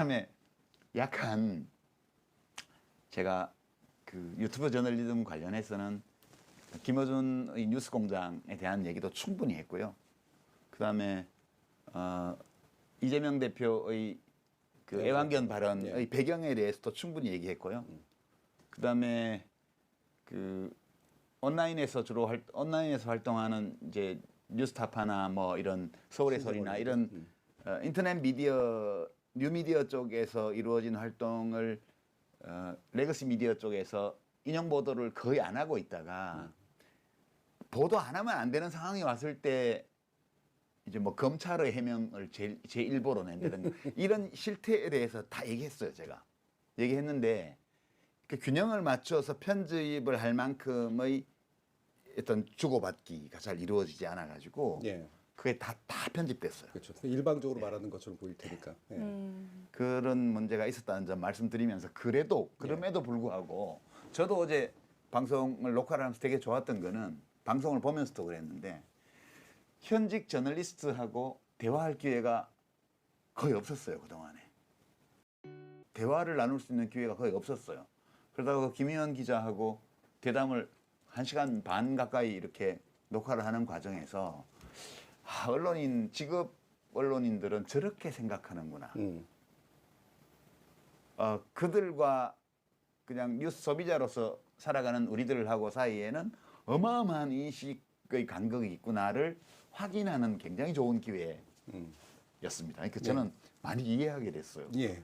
그다음에 약간 제가 그 유튜브 저널리즘 관련해서는 김어준의 뉴스 공장에 대한 얘기도 충분히 했고요. 그 다음에 어, 이재명 대표의 그 네. 애완견 발언의 네. 배경에 대해서도 충분히 얘기했고요. 그 다음에 그 온라인에서 주로 활, 온라인에서 활동하는 이제 뉴스타파나 뭐 이런 서울의 소리나 이런 어, 인터넷 미디어 뉴미디어 쪽에서 이루어진 활동을 어, 레거시 미디어 쪽에서 인용 보도를 거의 안 하고 있다가 보도 안 하면 안 되는 상황이 왔을 때 이제 뭐 검찰의 해명을 제, 제 일보로 낸다든가 이런 실태에 대해서 다 얘기했어요 제가 얘기했는데 그 균형을 맞춰서 편집을 할 만큼의 어떤 주고받기가 잘 이루어지지 않아 가지고 예. 그게 다 다 편집됐어요. 그렇죠. 일방적으로 말하는 것처럼 보일 테니까. 예. 그런 문제가 있었다는 점 말씀드리면서 그래도 그럼에도 불구하고 저도 어제 방송을 녹화를 하면서 되게 좋았던 거는 방송을 보면서도 그랬는데 현직 저널리스트하고 대화할 기회가 거의 없었어요 그동안에 대화를 나눌 수 있는 기회가 거의 없었어요 그러다가 그 김희원 기자하고 대담을 한 시간 반 가까이 이렇게 녹화를 하는 과정에서 아, 언론인 직업 언론인들은 저렇게 생각하는구나 음. 어, 그들과 그냥 뉴스 소비자로서 살아가는 우리들하고 사이에는 어마어마한 인식의 간극이 있구나를 확인하는 굉장히 좋은 기회였습니다. 음. 그러니까 저는 많이 이해하게 됐어요. 예.